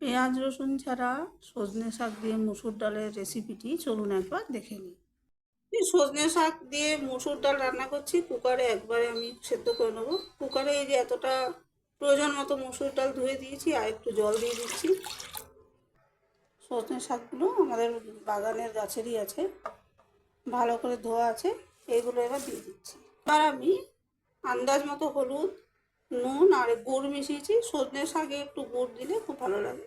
পেঁয়াজ, রসুন ছাড়া সজনে শাক দিয়ে মুসুর ডালের রেসিপিটি চলুন একবার দেখে নিই। সজনে শাক দিয়ে মুসুর ডাল রান্না করছি, কুকারে একবারে আমি সেদ্ধ করে নেব। কুকারে এই যে এতটা প্রয়োজন মতো মুসুর ডাল ধুয়ে দিয়েছি, আর একটু জল দিয়ে দিচ্ছি। সজনে শাকগুলো আমাদের বাগানের গাছেরই আছে, ভালো করে ধোয়া আছে এইগুলো এবার দিয়ে দিচ্ছি। এবার আমি আন্দাজ মতো হলুদ নুন আর গুড় মিশিয়েছি। সজনে শাকে একটু গুড় দিলে খুব ভালো লাগে।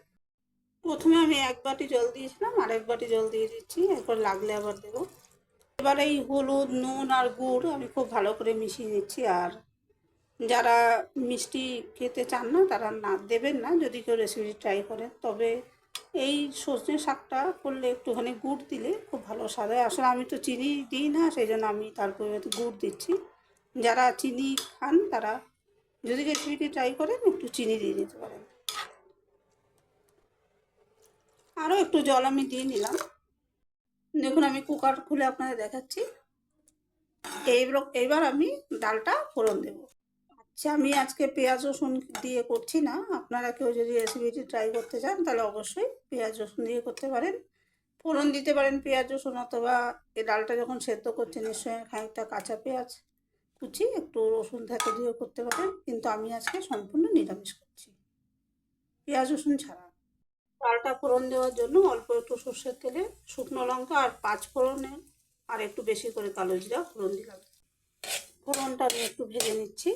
প্রথমে আমি এক বাটি জল দিয়েছিলাম, আর এক বাটি জল দিয়ে দিচ্ছি, এরপর লাগলে আবার দেবো। এবার এই হলুদ, নুন আর গুড় আমি খুব ভালো করে মিশিয়ে নিচ্ছি, আর যারা মিষ্টি খেতে চান না, তারা না, দেবেন না, যদি কেউ রেসিপি ট্রাই করেন। তবে এই সজনে শাকটা করলে একটুখানি গুড় দিলে খুব ভালো স্বাদ হয়। আসলে আমি তো চিনি দিই না, সেই জন্য আমি তারপরে গুড় দিচ্ছি। যারা চিনি খান, তারা যদি রেসিপিটি ট্রাই করেন, একটু চিনি দিয়ে দিতে পারেন। আরও একটু জল আমি দিয়ে নিলাম। দেখুন, আমি কুকার খুলে আপনাদের দেখাচ্ছি। এই এইবার আমি ডালটা ফোড়ন দেব। আচ্ছা আমি আজকে পেঁয়াজ, রসুন দিয়ে করছি না। আপনারা কেউ যদি রেসিপিটি ট্রাই করতে চান, তাহলে অবশ্যই পেঁয়াজ, রসুন দিয়ে করতে পারেন। ফোড়ন দিতে পারেন পেঁয়াজ, রসুন, অথবা এই ডালটা যখন সেদ্ধ করছে নিশ্চয়ই খানিকটা কাঁচা পেঁয়াজ। কুচি, একটু রসুন থেকে দিয়েও করতে পারেন কিন্তু আমি আজকে সম্পূর্ণ নিরামিষ করছি। পেঁয়াজ, রসুন ছাড়া। ডালটা ফোড়ন দেওয়ার জন্য অল্প একটু সর্ষের তেলে শুকনো লঙ্কা আর পাঁচ ফোড়নে আর একটু বেশি করে কালো জিরা ফোড়ন দিলাম। ফোড়নটা আমি একটু ভেজে নিচ্ছি।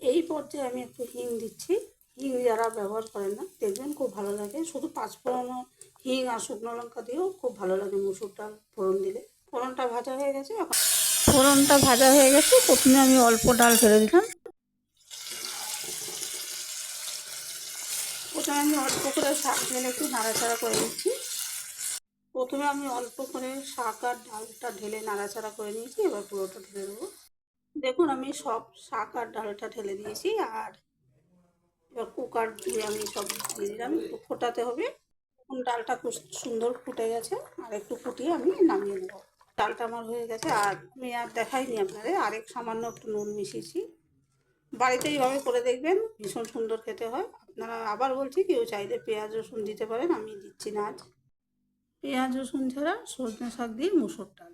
এই পর্যায়ে আমি একটু হিং দিচ্ছি। হিং যারা ব্যবহার করেন না, দেখবেন খুব ভালো লাগে। শুধু পাঁচ ফোড়ন হিং আর শুকনো লঙ্কা দিয়েও খুব ভালো লাগে মুসুর ডাল ফোড়ন দিলে। ফোড়নটা ভাজা হয়ে গেছে, এখন ফোড়নটা ভাজা হয়ে গেছে, প্রথমে আমি অল্প ডাল ফেলে দিলাম। প্রথমে আমি অল্প করে শাক ঢেলে একটু নাড়াচাড়া করে নিচ্ছি। প্রথমে আমি অল্প করে শাক আর ডালটা ঢেলে নাড়াচাড়া করে নিয়েছি, এবার পুরোটা ঢেলে দেবো। দেখুন, আমি সব শাক আর ডালটা ঢেলে দিয়েছি, আর এবার কুকার দিয়ে আমি সব দিয়ে দিলাম। একটু ফোটাতে হবে ডালটা খুব সুন্দর ফুটে গেছে, আর একটু ফুটিয়ে আমি নামিয়ে নেব। ডালটা আমার হয়ে গেছে, আর আমি আর দেখাইনি আপনাদের আরেক সামান্য একটু নুন মিশিয়েছি। বাড়িতে এইভাবে করে দেখবেন, ভীষণ সুন্দর খেতে হয়। আপনারা আবার বলছি কেউ চাইলে পেঁয়াজ, রসুন দিতে পারেন, আমি দিচ্ছি না আজ। পেঁয়াজ, রসুন ছাড়া সজনে শাক দিয়ে মুসুর ডাল।